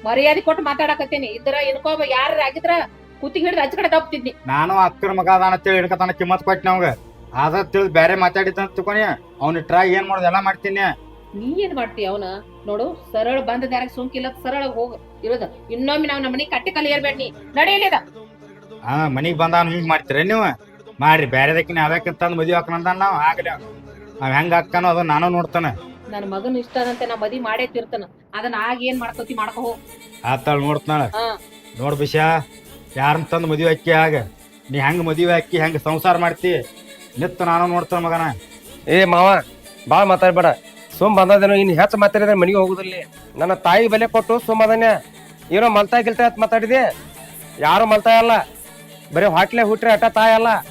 ಮರ್ಯಾದೆ ಕೊಟ್ಟು ಮಾತಾಡಕತ್ತೀನಿ. ಇದ್ರ ಇನ್ಕೋಬ ಯಾರ ಆಗಿದ್ರ ಕುತ್ತಿಗೆ ಹಿಡಿದು ಅಚ್ಚ ಕಡೆ ತಪ್ತಿದ್ನಿ. ನಾನು ಅಕ್ಕನ ಮಗ ಅದಾನ ಅಂತೇಳಿ ಹಿಡ್ಕತಾನ ಕಿಮ್ಮತ್ ಕೊಟ್ಟು ನಮ್ಗ ಅದ ತಿಳಿದ್ ಬೇರೆ ಮಾತಾಡಿದ್ದ ತಕೊನಿ ಅವ್ನ ಟ್ರೈ ಏನ್ ಮಾಡೋದು ಎಲ್ಲ ಮಾಡ್ತೀನಿ. ನೀ ಏನ್ ಮಾಡ್ತಿ ಅವನ? ನೋಡು ಸರಳ ಬಂದ ದಾರಾಗ ಸುಂಕಿಲ್ಲ ಸರಳ ಹೋಗ ಇರೋದ. ಇನ್ನೊಮ್ಮೆ ನಾವ್ ನಮ್ಮನೆ ಕಟ್ಟೆ ಕಟ್ಟಿ ಕಲಿ ಏರ್ಬೇಡ ನೀ ನಡೆಯಲಿದ ಹಾ ಮನಿಗ್ ಬಂದಾನ ಹಿಂಗ್ ಮಾಡ್ತೀರ ನೀವು? ಮಾಡ್ರಿ ಬ್ಯಾರೆದಕ್ಕಿನ ಯಾವ್ಯಾಕಂತಂದ್ ಮದ್ವಿ ಹಾಕನಂದ ನಾವು ಆಗ್ಲಿ. ಅವ್ ಹೆಂಗ್ ಹಾಕ್ತಾನೋ ಅದನ್ನ ನಾನು ನೋಡ್ತಾನೆ. ನನ್ನ ಮಗನ ಅಂತ ನಾ ಮದಿ ಮಾಡೇ ತಿರ್ತಾನ. ಅದನ್ನ ಆಗ ಏನ್ ಮಾಡ್ಕೋತಿ ಮಾಡ್ಕೋ ಹೋಗ್. ಆತಾಳ ನೋಡ್ತಾಳ ಹಾ. ನೋಡ್ ಬಿಷ ಯಾರನ್ನ ತಂದು ಮದುವೆ ಹಾಕಿ ಆಗ. ನೀ ಹೆಂಗ್ ಮದುವೆ ಹಾಕಿ ಹೆಂಗ್ ಸಂಸಾರ ಮಾಡ್ತಿ? ನಿತ್ತು ನಾನು ನೋಡ್ತಾನ ಮಗನ. ಏ ಮಾವ ಬಾಳ್ ಮಾತಾಡ್ಬೇಡ. ಸುಮ್ ಬಂದದೇನೋ ಇನ್ ಹೆಚ್ಚು ಮಾತಾಡಿದ್ರೆ ಮನೆಗೆ ಹೋಗುದಿಲ್ಲ. ನನ್ನ ತಾಯಿ ಬೆಲೆ ಕೊಟ್ಟು ಸುಮ್ ಅದನ್ನೇ. ಏನೋ ಮಲ್ತಾ ಗಿಲ್ತಾ ಅಂತ ಮಾತಾಡಿದೆ? ಯಾರು ಮಲ್ತಾ ಇಲ್ಲ ಬರೀ ಹೊಟ್ಲೆ ಹುಟ್ರೆ ಅಟ ತಾಯಿ ಅಲ್ಲ.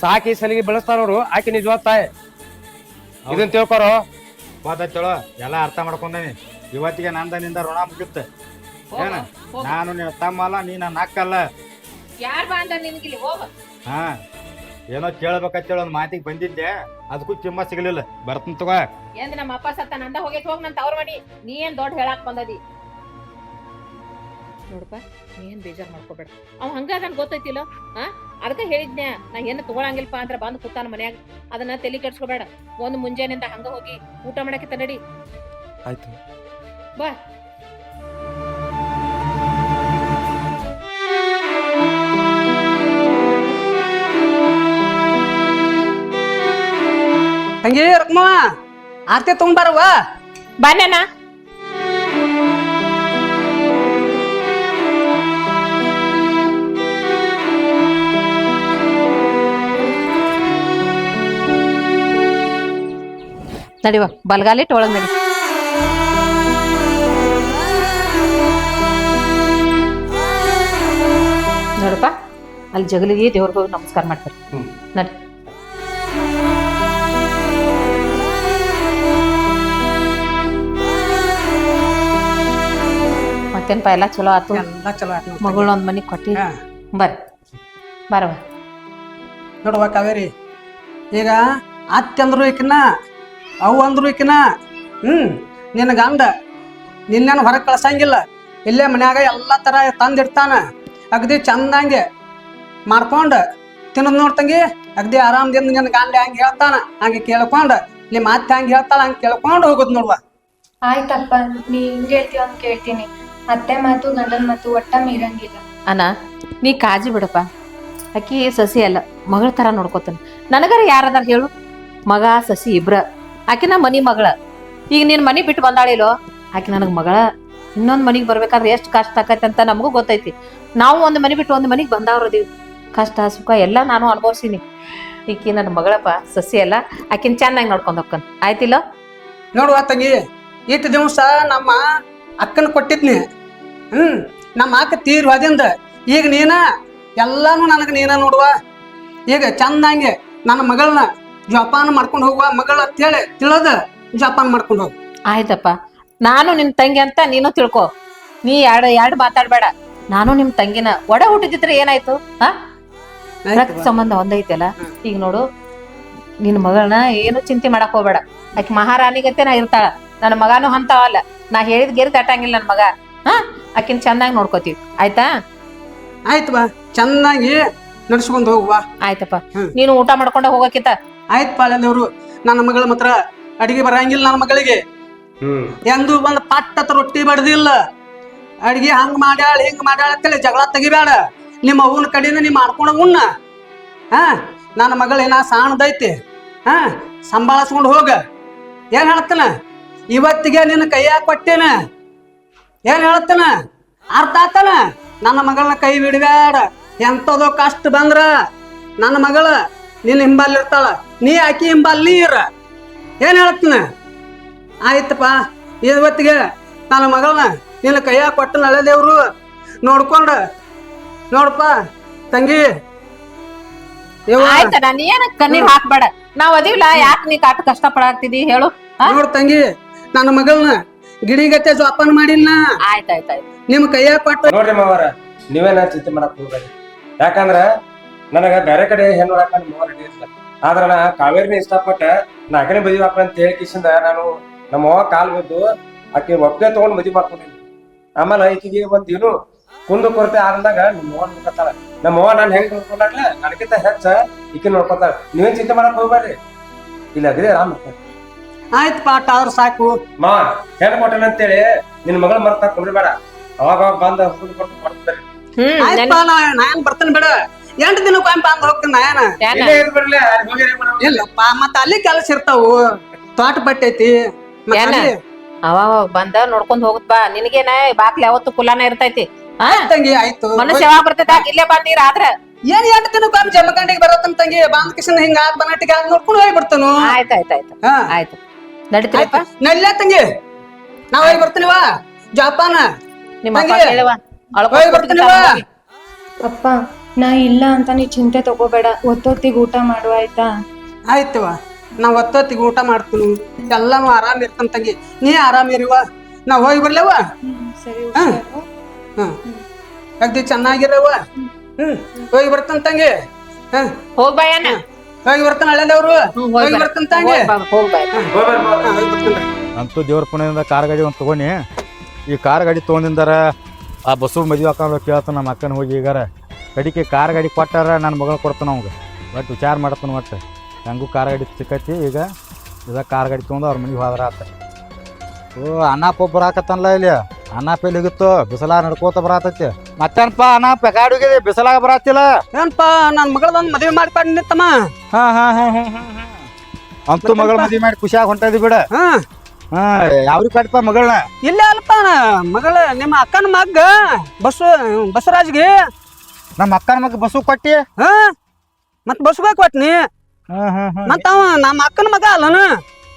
ಸಾಕಿ ಸಲಿಗೆ ಬೆಳೆಸ್ತಾರವ್ರು ಆಕೆ ನಿಜವಾದ ತಾಯಿ. ಇದನ್ನ ತಿಳ್ಕೊರೋ. ಗೊತ್ತಾಯ್ತಳೋ ಎಲ್ಲ ಅರ್ಥ ಮಾಡ್ಕೊಂಡೇನಿ. ಇವತ್ತಿಗೆ ನಂದ ನಿಂದ ಋಣ ಮುಗಿತ್ತು. ಹೋಗ, ಏನ? ನಾನು ನಿನ್ನ ತಮ್ಮ ಅಲ್ಲ ನೀನ ನನ್ನ ಅಕ್ಕಲ್ಲ ಯಾರ್ ಬಾ ಅಂದ ನಿನಗಿಲ್ಲಿ? ಹೋಗ. ಹಾ. ಏನೋ ಕೇಳ್ಬೇಕಂತೇಳಿ ಒಂದು ಮಾತಿಗೆ ಬಂದಿದ್ದೆ. ಅದಕ್ಕೂ ಚಿಮ್ಮ ಸಿಗಲಿಲ್ಲ. ಬರ್ತನ್ ತಗೋ. ಎಂದ್ ನಮ್ಮ ಅಪ್ಪ ಸತ್ತ ನಂದ ಹೋಗೈತ್ ಹೋಗ್ ನನ್ ತವ್ರ ಮಾಡಿ ನೀ ಏನ್ ದೊಡ್ಡ ಹೇಳಾಕ್ ಬಂದದಿ? ನೋಡಪ್ಪ ನೀನ್ ಬೇಜಾರು ಮಾಡ್ಕೋಬೇಡ. ಅವ್ ಹಂಗ ಅದನ್ ಗೊತ್ತೈತಿಲ್ಲ? ಹಾ ಅದಕ್ಕೆ ಹೇಳಿದ್ನ ನಾ ಏನು ತಗೊಳಂಗಿಲ್ಪ ಅಂದ್ರ ಬಂದು ಕೂತಾನ ಮನ್ಯಾಗ. ಅದನ್ನ ತಲೆ ಕೆಡ್ಸ್ಕೋಬೇಡ. ಒಂದ್ ಮುಂಜಾನೆಯಿಂದ ಹಂಗ ಹೋಗಿ ಊಟ ಮಾಡಕ್ಕೆ ತನ್ನಡಿ ಆಯ್ತು. ಬಾ. ಹಂಗೇ ರಕ್ಮ ಆರ್ತಿ ತಗೊಂಬಾರವ್ವ ಬಾನ್ಯಾನ ನಡಿವ ಬಲ್ಗಾಲಿಟ್ಟು ಒಳಗೆ ನಡಿ. ನೋಡಪ್ಪ ಅಲ್ಲಿ ಜಗಲಿಗೆ ದೇವ್ರಿಗೆ ಹೋಗಿ ನಮಸ್ಕಾರ ಮಾಡ್ತಾರೆ. ನಡಿ. ಮತ್ತೇನಪ್ಪ ಎಲ್ಲ ಚಲೋ ಆತು? ಎಲ್ಲ ಚಲೋ ಆತು ಮಗಳನ್ನ ಒಂದ್ ಮನಿಗ್ ಕೊಟ್ಟಿ? ಬರ್ರಿ. ಬರವ ನೋಡುವ ಕಾವೇರಿ ಈಗ ಅತ್ತೆ ಅಂದ್ರು ಈಕಿನ ಅವು ಅಂದ್ರು ಈಕಿನ ಹ್ಮ್ ನಿನ್ನ ಗಂಡ ನಿನ್ನೇನು ಹೊರಗೆ ಕಳ್ಸಂಗಿಲ್ಲ. ಇಲ್ಲೇ ಮನ್ಯಾಗ ಎಲ್ಲ ಥರ ತಂದಿರ್ತಾನ ಅಗದಿ ಚಂದಂಗೆ ಮಾಡ್ಕೊಂಡು ತಿನ್ನೋದು ನೋಡ್ತಂಗಿ ಅಗದಿ ಆರಾಮದಿಂದ ನಿನ್ನ ಗಂಡ ಹಂಗೆ ಹೇಳ್ತಾನ ಹಂಗೆ ಕೇಳ್ಕೊಂಡು. ನಿಮ್ಮ ಅತ್ತೆ ಹಂಗೆ ಹೇಳ್ತಾಳ ಹಂಗೆ ಕೇಳ್ಕೊಂಡು ಹೋಗೋದು ನೋಡುವ. ಆಯ್ತಪ್ಪ ನೀ ಹಿಂಗೆ ಹೇಳ್ತೀವ ಅಂತ ಕೇಳ್ತೀನಿ. ಅತ್ತೆ ಮಾತು ಗಂಡನ ಮಾತು ಒಟ್ಟ ಮೀರಂಗಿಲ್ಲ. ಅಣ್ಣ ನೀ ಕಾಜಿ ಬಿಡಪ್ಪ. ಅಕ್ಕಿ ಸಸಿ ಅಲ್ಲ ಮಗಳ ತರ ನೋಡ್ಕೋತಾನ. ನನಗಾರ ಯಾರದಾರ ಹೇಳು. ಮಗ ಸಸಿ ಇಬ್ರ. ಆಕಿ ನಾ ಮನಿ ಮಗಳ. ಈಗ ನೀನ್ ಮನಿ ಬಿಟ್ಟು ಬಂದಾಳಿಲೋ? ಆಕೆ ನನಗ್ ಮಗಳ. ಇನ್ನೊಂದ್ ಮನಿಗೆ ಬರ್ಬೇಕಾದ್ರೆ ಎಷ್ಟು ಕಷ್ಟ ಆಕೈತೆ ಅಂತ ನಮಗೂ ಗೊತ್ತೈತಿ. ನಾವು ಒಂದ್ ಮನಿ ಬಿಟ್ಟು ಒಂದ್ ಮನಿಗ್ ಬಂದವ್ರದೀವಿ. ಕಷ್ಟ, ಸುಖ ಎಲ್ಲ ನಾನು ಅನುಭವಿಸಿನಿ. ಈಕಿ ನನ್ನ ಮಗಳಪ್ಪ, ಸಸಿ ಅಲ್ಲ ಆಕಿನ ಚೆನ್ನಾಗಿ ನೋಡ್ಕೊಂಡ್ ಹೋಗ್ಕನ್ ಆಯ್ತಿಲ್ಲ? ನೋಡುವ ತಂಗಿ ಇಟ್ಟು ದಿವಸ ನಮ್ಮ ಅಕ್ಕನ ಕೊಟ್ಟಿದ್ನಿ. ಹ್ಮ್, ನಮ್ಮ ಅಕ್ಕ ತೀರ್ವಾದಿಂದ. ಈಗ ನೀನ, ಎಲ್ಲಾನು ನನಗೆ ನೀನ ನೋಡುವ. ಈಗ ಚಂದಂಗೆ ನನ್ನ ಮಗಳನ್ನ ಜೋಪಾನ ಮಾಡ್ಕೊಂಡು ಹೋಗುವ ಮಗಳ ಅಂತೇಳಿ ತಿಳದ ಜೋಪಾನ ಮಾಡ್ಕೊಂಡು ಹೋಗು. ಆಯ್ತಪ್ಪ. ನಾನು ನಿನ್ ತಂಗಿ ಅಂತ ನೀನು ತಿಳ್ಕೊ. ನೀ ಎರಡ ಎರಡ್ ಮಾತಾಡ್ಬೇಡ. ನಾನು ನಿಮ್ ತಂಗಿನ ಒಡ ಹುಟ್ಟಿದ್ರೆ ಏನಾಯ್ತು? ಹಾ? ರಕ್ತ ಸಂಬಂಧ ಒಂದೈತಲ್ಲ? ಈಗ ನೋಡು ನಿನ್ ಮಗಳನ್ನ ಏನು ಚಿಂತೆ ಮಾಡಕ್ ಹೋಗ್ಬೇಡ. ಆಕಿ ಮಹಾರಾಣಿಗತ್ತೆ ನಾ ಇರ್ತಾಳ. ನನ್ನ ಮಗನೂ ಅಂತವಲ್ಲ ನಾ ಹೇಳಿದ್ ಗೆರಿ ತಟ್ಟಂಗಿಲ್ಲ ನನ್ ಮಗ. ಹಾ? ಆಕಿನ ಚೆನ್ನಾಗಿ ನೋಡ್ಕೋತೀವಿ. ಆಯ್ತಾ? ಆಯ್ತು ಬಾ. ಚೆನ್ನಾಗಿ ನಡ್ಸ್ಕೊಂಡು ಹೋಗುವ ಆಯ್ತಪ್ಪ. ನೀನು ಊಟ ಮಾಡ್ಕೊಂಡ ಹೋಗಕ್ಕಿತ ಆಯ್ತು ಪಾಳದವರು ನನ್ನ ಮಗಳ ಮಾತ್ರ ಅಡಿಗೆ ಬರಂಗಿಲ್ಲ ನನ್ನ ಮಗಳಿಗೆ. ಎಂದು ಒಂದು ಪಟ್ಟ ರೊಟ್ಟಿ ಬಡ್ದಿಲ್ಲ. ಅಡಿಗೆ ಹಂಗ್ ಮಾಡ್ಯಾಳ ಹಿಂಗ್ ಮಾಡ್ಯಾಳ ಅಂತೇಳಿ ಜಗಳ ತೆಗಿಬೇಡ ನಿಮ್ಮ ಅವನ ಕಡೆಯಿಂದ ನೀ ಮಾಡ್ಕೊಂಡು ಉಣ್ಣ. ಹಾ ನನ್ನ ಮಗಳ ಏನ ಸಾಣದೈತಿ ಹಾ ಸಂಭಾಳಿಸ್ಕೊಂಡು ಹೋಗ. ಏನ್ ಹೇಳ್ತಾನ? ಇವತ್ತಿಗೆ ನಿನ್ನ ಕೈಯಾಗ ಕೊಟ್ಟೇನ. ಏನ್ ಹೇಳ್ತಾನ? ಅರ್ಥ ಆತನ? ನನ್ನ ಮಗಳನ್ನ ಕೈ ಬಿಡಬೇಡ ಎಂಥದೋ ಕಷ್ಟ ಬಂದ್ರ ನನ್ನ ಮಗಳ ನಿನ್ನ ಹಿಂಬಲ್ಲಿ ಇರ್ತಾಳ. ನೀ ಆಕಿ ಅಲ್ಲಿ ಇರ ಏನ್ ಹೇಳ್ತಾನ? ಆಯ್ತಪ್ಪ ಇವತ್ತಿಗೆ ನನ್ನ ಮಗಳನ್ನ ನಿನ್ನ ಕೈಯಾಗ ಕೊಟ್ಟ ನಳೆ ದೇವ್ರು. ನೋಡ್ಕೊಂಡು ನೋಡಪ್ಪ ತಂಗಿ. ಏನ ಕಣ್ಣೀರ್ ಹಾಕ್ಬೇಡ. ನಾವ್ ಅದಿಲ್ಲ ಯಾಕೆ ನೀ ಕಾಟ ಕಷ್ಟ ಪಡಾಕ್ತಿದಿ ಹೇಳು ನೋಡು ತಂಗಿ ನನ್ನ ಮಗಳನ್ನ ಗಿಡಿಗತ್ತೆ ಜೋಪಾನ ಮಾಡಿಲ್ಲ ಆಯ್ತಾಯ್ತಾಯ್ತು. ನಿಮ್ ಕೈಯಾಗ ಕೊಟ್ಟು ನೋಡ್ರಿ ಮಾವರ ನೀವೇನ ಚಿಂತೆ ಮಾಡಕ್ ಹೋಗ್ಬೇಡಿ. ಯಾಕಂದ್ರ ನನಗ ಬೇರೆ ಕಡೆ ಹೆಣ್ಣು ಹಾಕೊಂಡು ಅವ್ವ ಇರ್ಲಿಲ್ಲ. ಆದ್ರ ನಾ ಕಾವೇರಿನ ಇಷ್ಟಪಟ್ಟ ನಾ ಅಕಡೆ ಮದುವೆ ಹಾಕ ಅಂತ ಹೇಳಿ ಕಿಸಿಂದ ನಾನು ನಮ್ಮ ಅವ್ವ ಕಾಲ್ ಬಿದ್ದು ಆಕೆ ಒಬ್ಬನೇ ತಗೊಂಡ್ ಮದುವೆ ಮಾಡ್ಕೊಂಡಿನಿ ಆಮೇಲೆ ಈಕಿಗೆ ಒಂದ್ ಏನು ಕುಂದು ಕೊರತೆ ಆದಂದಾಗ ನಮ್ಮ ಅವ್ವ ನೋಡ್ಕೊತಾಳ. ನಮ್ಮ ಅವ್ವ ನಾನು ಹೆಂಗ್ ನೋಡ್ಕೊಂಡಾಗ್ಲ ನನಗಿಂತ ಹೆಚ್ಚ ಈಕೆ ನೋಡ್ಕೊತಾಳ. ನೀವೇನ್ ಚಿಂತೆ ಮಾಡಕ್ ಹೋಗ್ಬಾರ್ರಿ ಇಲ್ಲ ಅಗ್ರಿ ಆರಾಮ್. ಆಯ್ತು ಪಾಠ ಆದ್ರ ಸಾಕು. ಮಾ ಹೆಣ್ ಕೊಟ್ಟನ ಅಂತೇಳಿ ನಿನ್ ಮಗಳ ಮರ್ತ ಬೇಡ. ಅವಾಗ ಅವಾಗ ಬಂದ ಹುಡುಗ ಕೊಟ್ಟು ಮಾಡ್ತಾರೆ ಹ್ಮ್ ಆಯ್ತಪ್ಪ ನಾ ನಾ ಏನ್ ಬರ್ತೇನೆ ಬಿಡ. ಎಂಟು ದಿನ ಒಮ್ಮೆ ಬಂದ್ ಹೋಗ್ತೀನಿ ನಾ ಏನ? ಏನ? ಇಲ್ಲೇ ಇದ್ ಬಿಡ್ಲಿ, ಅಲ್ಲಿ ಇಲ್ಲಪ್ಪ ಮತ್ತ ಅಲ್ಲಿ ಕೆಲಸ ಇರ್ತಾವು. ತೋಟ ಬಟ್ಟೈತಿ ಮತ್ತ್ ಏನ? ಅಲ್ಲಿ ಅವ ಬಂದ ನೋಡ್ಕೊಂಡ್ ಹೋಗುತ್ ಬಾ. ನಿನಗೇನ ಬಾಕ್ಲಿ ಯಾವತ್ತು ಕುಲಾನ ಇರ್ತೈತಿ. ಹಾ ತಂಗಿ ಆಯ್ತು. ಮನಸ್ಸು ಯಾವಾಗ ಬರ್ತೈತ? ಇಲ್ಲೇ ಬಂದೀರ ಆದ್ರ. ಏನ್ ಎಂಟು ದಿನ ಒಮ್ಮೆ ಜಮಖಂಡಿಗೆ ಬರತ್ತಂತ ತಂಗಿ? ಬಾಂದ್ ಕಿಶನ್ ಹಿಂಗ ಆದ್ ಬನಾಟಿಗೆ ನೋಡ್ಕೊಂಡು ಹೋಗಿ ಬರ್ತಾನು ಆಯ್ತು ಆಯ್ತು ಆಯ್ತು. ಹಾ. ಆಯ್ತು. ನಡಿತೀರಪ್ಪ ನಲ್ಲ ತಂಗಿ. ನಾವ್ ಹೋಗಿ ಬರ್ತೀನಿವಾ ಜಪಾನ. ನಿಮ್ಮ ಅಪ್ಪ ತಂಗಿ, ಕೇಳುವ. ಹೋಗಿ ಬರ್ತೀನಿವಾ ಅಪ್ಪ ನಾ ಇಲ್ಲ ಅಂತ ನೀ ಚಿಂತೆ ತಗೋಬೇಡ ಒತ್ತೊತ್ತಿಗೆ ಊಟ ಮಾಡು ಆಯ್ತಾ? ಆಯ್ತವ ನಾ ಒತ್ತೊತ್ತಿಗೆ ಊಟ ಮಾಡ್ತೀನಿ. ಎಲ್ಲ ಆರಾಮ್ ಇರ್ತಂತ ತಂಗಿ. ನೀ ಆರಾಮ್ ಇರುವ ನಾ ಹೋಗಿ ಬರ್ಲವ ಸರಿ ಹ್ಮ್ ಹ್ಮ್. ಅಗ್ದಿ ಚೆನ್ನಾಗಿರವ ಹ್ಮ್. ಹೋಗಿ ಬರ್ತಂತ ತಂಗಿ. ಹ್ಮ್ ಹೋಗ್ ಬರ್ತಾನ ಹಳ್ಳೆದವ್ರು ಹ್ಮ್, ಹೋಗಿ ಬರ್ತಂತ ತಂಗಿ. ಹೋಗ್ ಬಾ, ಹೋಗ್ ಬಾ. ಹೋಗಿ ಅಂತೂ ದೇವ್ರ ಪುಣ್ಯದಿಂದ ಕಾರ್ ಗಾಡಿ ಒಂದು ತೊಗೊಂಡು. ಈ ಕಾರ್ ಗಾಡಿ ತೊಗೊಂಡಿಂದಾರ ಆ ಬಸ್ಸು ಮದುವೆ ಹಾಕೊಂಡು ಕೇಳ್ತಾನ ನಮ್ಮ ಅಕ್ಕನ ಹೋಗಿ ಈಗಾರ. ಕಡಿಕೆ ಕಾರ್ ಗಾಡಿ ಕೊಟ್ಟಾರ ನನ್ನ ಮಗಳು ಕೊಡ್ತಾನ ಅವ್ಗೆ ಬಟ್ ವಿಚಾರ ಮಾಡ್ತಾನೆ ಒಟ್ಟು. ಹೆಂಗೂ ಕಾರ್ ಗಾಡಿ ಸಿಕ್ಕತ್ತಿ ಈಗ ಇದ ಕಾರ್ ಗಾಡಿ ತೊಗೊಂಡು ಅವ್ರ ಮನೆಗೆ ಹೋದ್ರ ಆತ. ಓ ಅನ್ನಾಪ ಒಬ್ಬರು ಹಾಕತ್ತಲ್ಲ ಇಲ್ಲಿ. ಅನ್ನಪ್ಪ ಎಲ್ಲಿ ಹೋಗಿತ್ತು ಬಿಸಿಲಾಗ ನಡ್ಕೋತ ಬರತೈತಿ. ಮತ್ತೇನಪ್ಪ ಅನ್ನಾಪ ಗಾಡಿ ಹೋಗಿದೆ? ಬಿಸಿಲಾಗ ಬರತ್ತಿಲ್ಲ ಏನಪ್ಪ ನನ್ನ ಮಗಳದೊಂದು ಮದುವೆ ಮಾಡ್ಕೊಂಡು ನಿತ್ತಮ್ಮ ಹಾ ಹಾ ಹಾ ಹಾ ಹಾ ಹಾ. ಅಂತೂ ಮಗಳ ಮದುವೆ ಮಾಡಿ ಖುಷಿಯಾಗಿ ಹೊಂಟದಿ ಬಿಡ. ಹಾ. ಯಾವ್ರಿಗೆ ಕಟ್ಪ ಮಗಳನ್ನ ಇಲ್ಲ ಅಲ್ಪ ಮಗಳ ನಿಮ್ಮ ಅಕ್ಕನ ಮಗ್ಗ ಬಸ್ ಬಸವರಾಜ್ಗೆ ನಮ್ಮ ಅಕ್ಕನ ಮಗ ಬಸ್ಸು ಕೊಟ್ಟಿ? ಹಾ? ಮತ್ ಬಸ್ಗೆ ಕೊಟ್ನಿ ಮತ್ತ ಅವ ನಮ್ಮ ಅಕ್ಕನ ಮಗ ಅಲ್ಲನ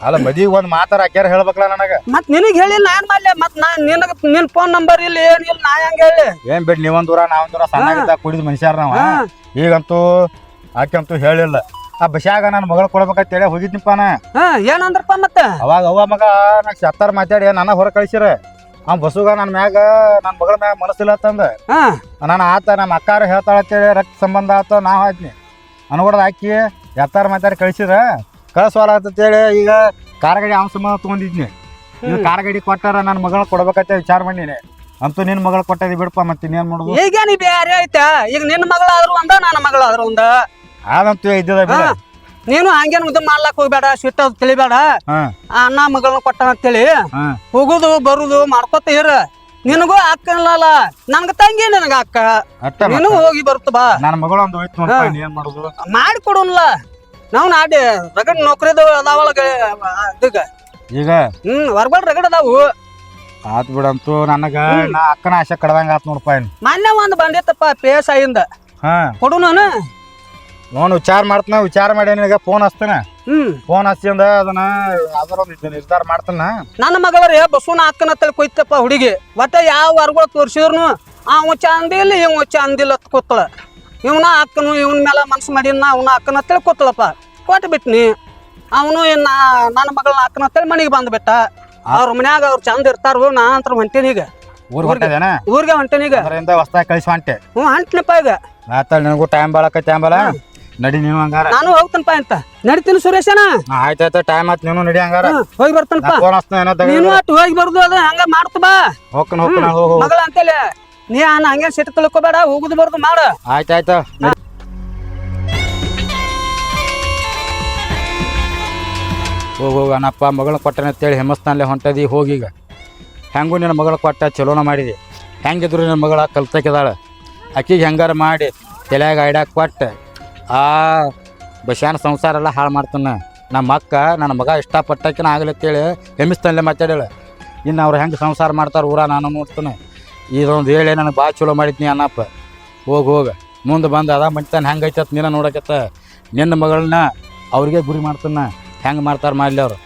ಅಲ್ಲ ಮದಿ ಒಂದ್ ಮಾತಾರ ಹಾಕ್ಯಾರ ಹೇಳ್ಬೇಕಲ್ಲ ನನಗ. ಮತ್ ನಿನಗ್ ಹೇಳಿಲ್ಲ ನಾ ಏನ್ ಮಾಡ್ಲಿ. ಮತ್ ನಾ ನಿನಗ ನಿನ್ ಫೋನ್ ನಂಬರ್ ಇಲ್ಲ ಏನಿಲ್ಲ ನಾ ಹೆಂಗ್ ಹೇಳಿ? ಏನ್ ಬಿಡ್ ನೀವೊಂದ್ ದೂರ ನಾವೊಂದ್ ದೂರ ಸಣ್ಣ ಕುಡಿದ ಮನುಷ್ಯರ ನಾವ. ಈಗಂತೂ ಆಕೆಂತೂ ಹೇಳಿಲ್ಲ. ಆ ಬಸ್ಯಾಗ ನನ್ನ ಮಗಳ ಕೊಡ್ಬೇಕಂತ ಹೇಳಿ ಹೋಗಿದ್ನಿಪ್ಪ ನಾ. ಹಾ ಏನಂದ್ರಪ್ಪ ಮತ್ತೆ? ಅವಾಗ ಅವ್ವ ಮಗ ನಾ ಸತ್ತಾರ ಮಾತಾಡಿ ನನ್ನ ಹೊರ ಕಳಿಸಿರ. ಅವ್ ಬಸುಗ ನನ್ನ ಮ್ಯಾಗ ನನ್ನ ಮಗಳ ಮ್ಯಾಗ ಮನಸ್ಸಿಲ್ಲ ಅಂತಂದ. ಹಾ. ನಾನು ಆತ ನಮ್ಮ ಅಕ್ಕಾರ ಹೇಳ್ತಾಳ ಅಂತೇಳಿ ರಕ್ತ ಸಂಬಂಧ ಆತ ನಾವು ಹಾಕ್ನಿ ಅನ್ಕೊಡ್ದು ಹಾಕಿ ಎತ್ತಾರ ಮಾತಾಡಿ ಕಳಿಸಿದ್ರ ಕಳ್ಸೋಲ್ಲ ಅಂತೇಳಿ ಈಗ ಕಾರಗಡಿ ಗಾಡಿ ಅವ್ನ ಸಂಬಂಧ ತೊಗೊಂಡಿದ್ನಿ. ನೀವು ಕಾರ್ ಗಾಡಿ ಕೊಟ್ಟಾರ ನನ್ನ ಮಗಳ ಕೊಡ್ಬೇಕಂತ ವಿಚಾರ ಮಾಡಿನಿ. ಅಂತೂ ನಿನ್ನ ಮಗಳ ಕೊಟ್ಟದಿ ಬಿಡಪ್ಪ ಮತ್ತೆ ಇನ್ನೇನ್ ಮಾಡೋದು? ಈಗ ನೀ ಬೇರೆ ಐತೆ? ಈಗ ನಿನ್ನ ಮಗಳಾದ್ರು ಒಂದ ನನ್ನ ಮಗಳಾದ್ರು ಒಂದ? ಅದಂತೂ ಇದ್ದದ ಬಿಡ. ನೀನು ಹಂಗೇನು ಉದ್ದ ಮಾಡ್ಲಾಕ್ ಹೋಗ್ಬೇಡ ಸಿಟ್ಟ ತಿಳಿಬೇಡ. ಅಣ್ಣ ಮಗಳನ್ನ ಕೊಟ್ಟನ ಅಂತೇಳಿ. ಹೋಗುದು ಬರುದು ಮಾಡ್ಕೊತ ಇರ. ನಿನಗೂ ಅಕ್ಕನಲ್ಲ ನನ್ಗ ತಂಗಿ ನನಗ ಅಕ್ಕ. ನೀನು ಹೋಗಿ ಬರುತ್ತ ಬಾ. ನನ್ನ ಮಗಳು ಒಂದು ಹೋಯ್ತು ಮಾಡೋದು? ನಾವು ನಾಡಿ ರಗಡ್ ನೌಕರಿ ಅದಾವಳ ಇದೀಗ. ಈಗ? ಹ್ಮ್ ಹೊರಗಡೆ ರಗಡ್ ಅದಾವು. ಆತ್ ಬಿಡಂತು ನನಗ ನಾ ಅಕ್ಕನ ಆಸೆ ಕಡ್ದಂಗ ಆತ್ ನೋಡಪ್ಪ ಮೊನ್ನೆ ಒಂದ್ ಬಂದಿತ್ತಪ್ಪ ಪೇಸ್ ಆಯಿಂದ ಐಯಿಂದ ಕೊಡು ನಾನು. ನೋಡ್ ವಿಚಾರ ಮಾಡ್ತಾನ ವಿಚಾರ ಮಾಡಿ ನಿನಗ ಫೋನ್ ಹಚ್ತಾನ? ಹ್ಮ್. ಫೋನ್ ಹಚ್ಚಿಂದ ಅದನ್ನ ಯಾವ್ದಾರ ಒಂದು ನಿರ್ಧಾರ ಮಾಡ್ತಾನ? ನನ್ನ ಮಗಳರಿ ಬಸವನ ಅಕ್ಕನ ತಲೆ ಕೊಯ್ತಪ್ಪ ಹುಡುಗಿ. ಒಟ್ಟ ಯಾವ ವರ್ಗಳು ತೋರ್ಸಿದ್ರು ಅವ ಚಂದಿಲ್ಲ ಇವ ಅಂದಿಲ್ಲ ಅಂತ ಕೂತಳ ಇವನ ಅಕ್ಕನು ಇವನ ಮೇಲೆ ಮನ್ಸು ಮಾಡಿನ ಅವನ ಅಕ್ಕನ ತಲೆ ಕೂತಳಪ್ಪ ಕೊಟ್ಟು ಬಿಟ್ನಿ. ಅವನು ಇನ್ನ ನನ್ನ ಮಗಳನ್ನ ಅಕ್ಕನ ತಲೆ ಮನೆಗೆ ಬಂದ್ಬಿಟ್ಟ ಅವ್ರ ಮನ್ಯಾಗ ಅವ್ರು ಚಂದ ಇರ್ತಾರ ನಾ ಅಂತ ಹೊಂಟೇನಿ ಈಗ. ಊರ್ ಹೊಂಟದೇನ ಊರಿಗೆ ಹೊಂಟೇನಿ ಈಗ. ಹೊಸ ಕಳಿಸಿ ಹೊಂಟೆ ಹ್ಞೂ ಹೊಂಟ್ನಪ್ಪ ಈಗ. ಮಾತಾಡ್ ನನಗೂ ಟೈಮ್ ಬಾಳಕ ಟೈಮ್ ಬಾಳ. ನಡಿ ನೀವು ಹಂಗಾರ. ನಾನು ಹೋಗ್ತೇನಪ್ಪ ಅಂತ. ನಡಿತೀನಿ ಸುರೇಶನ ಆಯ್ತಾಯ್ತ ಟೈಮ್ ಆತ್ ನೀನು ನಡಿ ಹಂಗಾರ. ಹೋಗಿ ಬರ್ತೇನಪ್ಪ. ಫೋನ್ ಹಚ್ತಾನ ಏನೋ ನೀನು ಅಟ್ಟು ಹೋಗಿ ಬರುದು ಅದು ಹಂಗ ಮಾಡ್ತ ಬಾ. ಹೋಗ್ಕನ ಹೋಗ್ಕನ ಹೋಗು ಮಗಳ ಅಂತೇಳಿ ನೀ ನಾನು ಹಂಗೆ ಸಿಟ್ಟು ತಿಳ್ಕೊಬೇಡ ಹೋಗುದು ಬರುದು ಮಾಡ. ಆಯ್ತಾಯ್ತು ನಡಿ. ಹೋಗ್ ಹೋಗು ಮಗಳ ಕೊಟ್ಟನೆ ಅಂತೇಳಿ ಹೆಮ್ಮಸ್ತಾನಲ್ಲೇ ಹೊಂಟದಿ ಹೋಗೀಗ ಹೆಂಗು ನಿನ್ನ ಮಗಳ ಕೊಟ್ಟ ಚಲೋನ ಮಾಡಿದಿ. ಹೆಂಗಿದ್ರು ನಿನ್ನ ಮಗಳ ಕಲ್ತಕ್ಕಿದಾಳೆ. ಆಕಿಗೆ ಹೆಂಗಾರ ಮಾಡಿ ತಲೆಯಾಗ ಐಡಾಕ್ ಕೊಟ್ಟು. ಆ ಬಸ್ಯಾನ ಸಂಸಾರ ಎಲ್ಲ ಹಾಳು ಮಾಡ್ತಾನ. ನಮ್ಮ ಅಕ್ಕ, ನನ್ನ ಮಗ ಇಷ್ಟಪಟ್ಟಕಿನ ಆಗ್ಲತ್ತೇಳಿ ಹೆಮ್ಮಿಸ್ತಾನಲ್ಲೇ ಮಾತಾಡ್ಯಾಳ. ಇನ್ನು ಅವ್ರು ಹೆಂಗೆ ಸಂಸಾರ ಮಾಡ್ತಾರೆ ಊರ ನಾನು ನೋಡ್ತಾನೆ. ಇದೊಂದು ಹೇಳಿ ನನಗೆ ಭಾಳ ಚಲೋ ಮಾಡಿದ್ನಿ ಅನ್ನಪ್ಪ ಹೋಗಿ ಹೋಗಿ. ಮುಂದೆ ಬಂದು ಅದ ಮಾಡ್ತಾನೆ ಹೆಂಗೆ ಐತತ್ ನೀನ ನೋಡಕತ್ತ. ನಿನ್ನ ಮಗಳನ್ನ ಅವ್ರಿಗೆ ಗುರಿ ಮಾಡ್ತಾನೆ. ಹೆಂಗೆ ಮಾಡ್ತಾರೆ ಮಾಡಲಿ ಅವರು.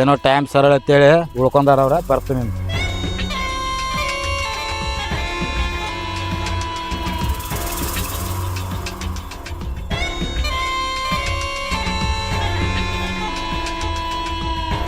ಏನೋ ಟೈಮ್ ಸರಳ ಅಂತೇಳಿ ಉಳ್ಕೊಂಡಾರ ಅವ್ರ, ಬರ್ತೀನಿ